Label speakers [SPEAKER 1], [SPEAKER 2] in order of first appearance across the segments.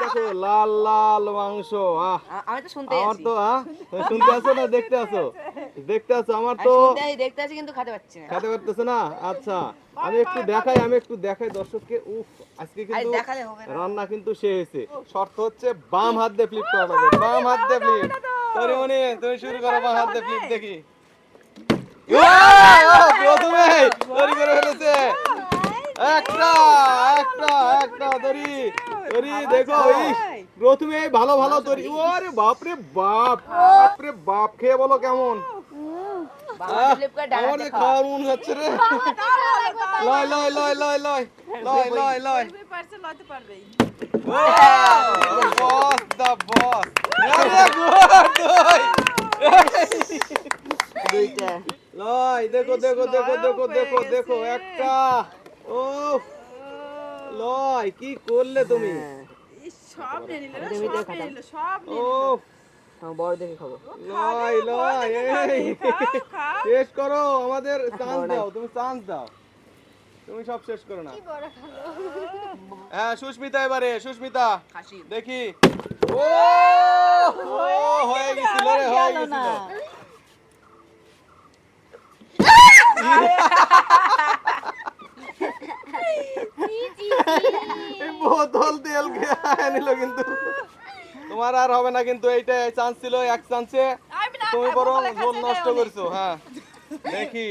[SPEAKER 1] দেখো লাল লাল মাংস
[SPEAKER 2] আমি তো শুনতে
[SPEAKER 1] আমার তো শুনতে আছো না দেখতে আছো? দেখতে আছো আমার তো
[SPEAKER 2] দেখতে আছি কিন্তু খেতে পাচ্ছি না।
[SPEAKER 1] খেতে পারতেছে না? আচ্ছা আমি একটু দেখাই আমি একটু দেখাই দর্শককে। উফ আজকে কিন্তু
[SPEAKER 2] হবে
[SPEAKER 1] রান্না কিন্তু সে হয়েছে। শর্ত হচ্ছে বাম হাত দিয়ে ফ্লিপ করা যাবে বাম হাত দিয়ে ফ্লিপ সরি মনি তুমি শুরু করো বাম হাত দিয়ে ফ্লিপ দেখি। প্রথমে তৈরি করে ফেলেছে। একটা একটা একটা দড়ি দেখো এই প্রথমে ভালো ভালো তৈরি। ওরে বাপরে বাপ বাপরে বাপ খেয়ে বলো কেমন? আমার খাওয়ার মন যাচ্ছে রে। লয় লয় লয় লয় লয় লয় লয় লয়। বস দা বস। লয়। দেখো দেখো দেখো দেখো দেখো দেখো একটা ও লয় কি করলে তুমি?
[SPEAKER 3] সব নিয়ে নিল সব নিয়ে নিল সব
[SPEAKER 1] ও
[SPEAKER 2] হ্যাঁ, বড় দেখে খাব।
[SPEAKER 1] লয় লয় এই। শেষ করো আমাদের চান্স দাও তুমি চান্স দাও। তুমি সব শেষ করো না। হ্যাঁ সুস্মিতা এবারে সুস্মিতা। দেখি। ও ও হয়ে গেছিল রে হয়ে গেছিল। বোতল তেল খেয়ে নিল কিন্তু। তোমার আর হবে না কিন্তু এইটা চান্স ছিল এক চান্সে তুমি বরং ঝোল নষ্ট করছ হ্যাঁ। দেখি।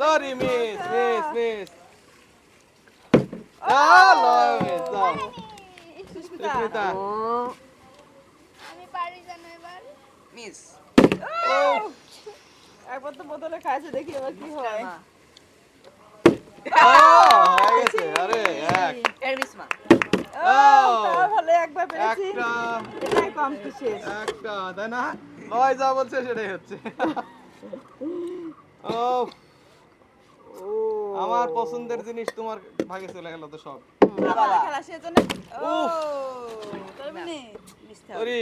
[SPEAKER 1] সরি মিস মিস মিস
[SPEAKER 4] আমি পারি জানো এবার।
[SPEAKER 2] মিস
[SPEAKER 1] ও
[SPEAKER 3] একবার তো বোতলে খাইছে দেখি এবার কি হয়।
[SPEAKER 2] মা
[SPEAKER 1] আহ, গেছে আরে এক।
[SPEAKER 2] এর মিস মা
[SPEAKER 3] ও তাও ভালো একবার পেরেছি। এটাই কম কিসের
[SPEAKER 1] একটা তাই না? লয় যা বলছে সেটাই হচ্ছে। ও
[SPEAKER 3] ও।
[SPEAKER 1] আমার পছন্দের জিনিস তোমার ভাগে চলে গেল তো সব।
[SPEAKER 3] খেলা সেজন্য ও তোর মানে
[SPEAKER 1] আরে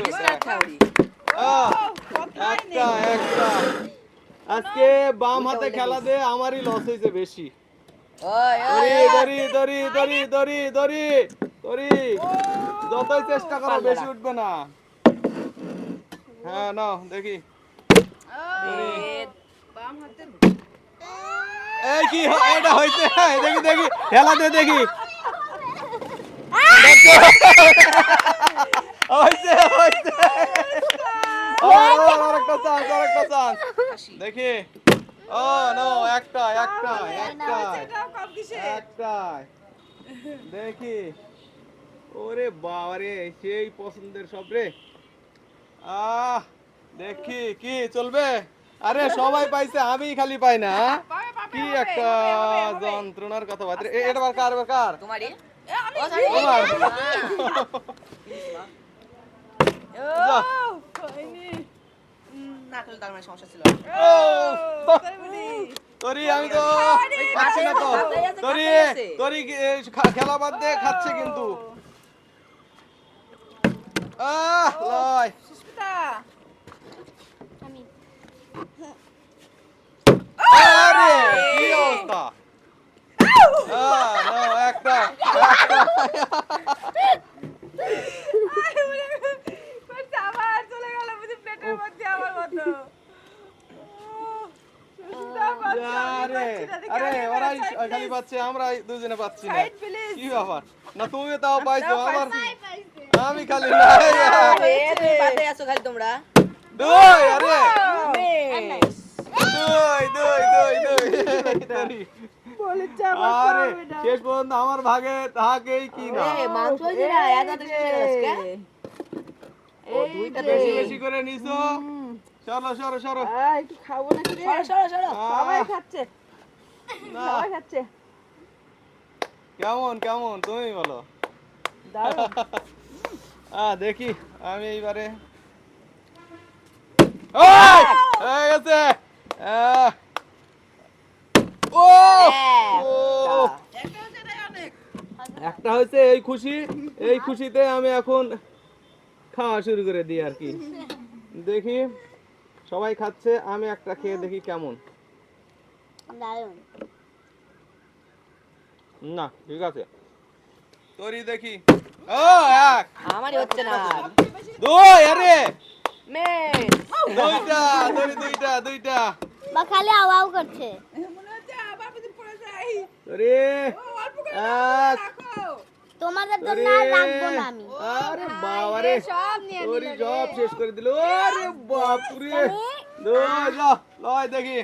[SPEAKER 2] মিস্টার থাউরি
[SPEAKER 3] কত
[SPEAKER 1] একটা একটা। আজকে বাম হাতে খেলা দিয়ে আমারই লস হয়েছে বেশি।
[SPEAKER 2] ওই ওই
[SPEAKER 1] দড়ি দড়ি দড়ি দড়ি দড়ি দড়ি দড়ি যতই চেষ্টা করো বেশি উঠবে না। হ্যাঁ নাও দেখি। এই কি এটা হইছে? দেখি দেখি খেলা দিয়ে দেখি। হইছে হইছে। ও, চান্স দেখি। ও নো একটা একটা একটা একটা দেখি। ওরে বাবারে সেই পছন্দের সব রে। আহ দেখি কি চলবে? আরে সবাই পাইছে আমি খালি পাই না হ্যাঁ? কি একটা। যন্ত্রণার কথা এটা বার কার কার?
[SPEAKER 2] তোমারই
[SPEAKER 3] এ, আমি
[SPEAKER 2] ও সরি
[SPEAKER 1] তোমার
[SPEAKER 3] ও হয়নি
[SPEAKER 2] না খেলে তার মানে সমস্যা ছিল।
[SPEAKER 1] ও
[SPEAKER 3] তোর বুড়ি
[SPEAKER 1] তোরি আমি তো পাচ্ছি না তো। তোরি তোরি কি- এই খা- খেলা বাদ দিয়ে খাচ্ছে কিন্তু। আহ লয়। আরে কি অবস্থা? আহ, একটা একটা।
[SPEAKER 3] আমরা
[SPEAKER 1] দুজনে পাচ্ছি না। কি ব্যাপার? না তুমি তাও পাইছো আমার আমি খালি শেষ পর্যন্ত আমার ভাগে তাহাকেই কি না? বেশি করে চলো সরো সরো
[SPEAKER 3] খাব না
[SPEAKER 2] সরো সরো সরো।
[SPEAKER 3] সবাই খাচ্ছে। সবাই খাচ্ছে।
[SPEAKER 1] কেমন কেমন? তুমি বলো। দেখি আমি এইবারে। হয়ে গেছে। ও! ও! একটা হয়েছে এই খুশি এই খুশিতে আমি এখন খাওয়া শুরু করে দিই আর কি। দেখি সবাই খাচ্ছে আমি একটা খেয়ে দেখি কেমন।
[SPEAKER 4] দারুণ।
[SPEAKER 1] না ঠিক আছে। তোরই দেখি। ও এক।
[SPEAKER 2] আমারই হচ্ছে না।
[SPEAKER 1] দুই আরে।
[SPEAKER 2] মেন
[SPEAKER 1] দুইটা তোরই দুইটা দুইটা।
[SPEAKER 4] বা খালি আওয়াও করছে।
[SPEAKER 3] মনে হচ্ছে আবার যদি পড়ে যাই
[SPEAKER 1] তোরে
[SPEAKER 3] অল্প করে
[SPEAKER 1] এক।
[SPEAKER 3] রাখো
[SPEAKER 4] তোমাদের জন্য আর রাখব না আমি।
[SPEAKER 1] আরে বাবা রে
[SPEAKER 3] সব নিয়ে
[SPEAKER 1] তোরই সব শেষ করে দিল। আরে বাপুরে। দুই যা লয় দেখি।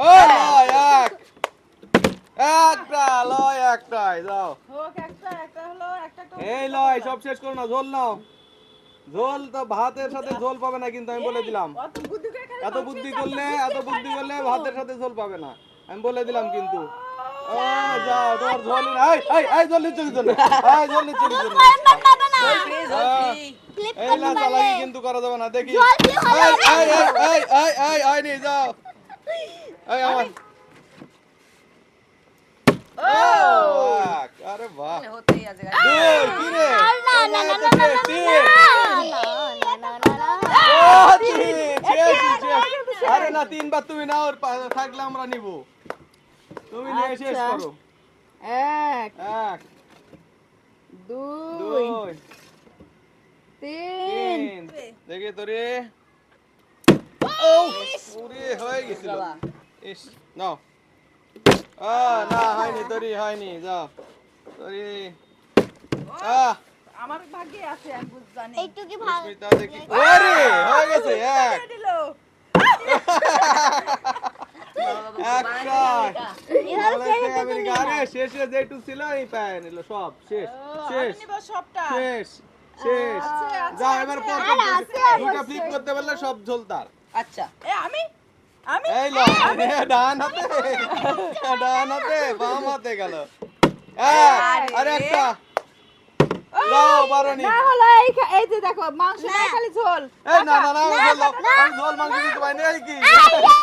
[SPEAKER 1] ও লয় এক একটা লয় একটাই যাও
[SPEAKER 3] হোক একটা একটা হলো একটা তো
[SPEAKER 1] এই লয় সব শেষ করো না ঝোল নাও ঝোল তো ভাতের সাথে ঝোল পাবে না কিন্তু আমি বলে দিলাম এত বুদ্ধি করলে এত বুদ্ধি করলে ভাতের সাথে ঝোল পাবে না আমি বলে দিলাম কিন্তু ও যাও তোমার ঝোল এই এই এই ঝোল নিচ্ছ কি জন্য এই ঝোল নিচ্ছ কি
[SPEAKER 4] না
[SPEAKER 1] এই না চালাকি কিন্তু করা যাবে না দেখি
[SPEAKER 4] জল কি হলো
[SPEAKER 1] এই এই এই এই এই এই এই যাও এই আমার আরে বাহ
[SPEAKER 2] হতেই আছে
[SPEAKER 1] দুই কি রে
[SPEAKER 4] না না না না না।
[SPEAKER 1] আরে না তিনবার তুমি নাও থাকলে আমরা নিব তুমি নিয়ে শেষ
[SPEAKER 3] আচ্ছা।
[SPEAKER 1] করো
[SPEAKER 3] এক
[SPEAKER 1] এক
[SPEAKER 3] দুই
[SPEAKER 1] দুই
[SPEAKER 3] তিন
[SPEAKER 1] তিন দেখি তোরে ও পুরি হয়ে গেছিল। ইস নাও আ না হয়নি তোরি হয়নি যাও তোরি। আহ
[SPEAKER 3] আমার ভাগ্যে আছে আমি বুঝ জানি।
[SPEAKER 4] একটু কি ভালো
[SPEAKER 1] দেখি। ওরে হয়ে গেছে এক। আরে শেষে যেটু ছিল এই পায় নিল সব শেষ শেষ। শেষ শেষ।
[SPEAKER 3] আছে, আছে,
[SPEAKER 1] এবার
[SPEAKER 4] আর আছে
[SPEAKER 1] দুটা ফ্লিপ করতে পারলে সব ঝোলতার।
[SPEAKER 2] আচ্ছা।
[SPEAKER 3] এ আমি? আমি
[SPEAKER 1] এই লো ডান হাতে ডান হাতে বাম হাতে গেল। আরে। একটা।
[SPEAKER 3] না হলো এই এই যে দেখো মাংস না। খালি ঝোল।
[SPEAKER 1] এই না না না ঝোল ঝোল মাংস দিতে পারি না এই কি?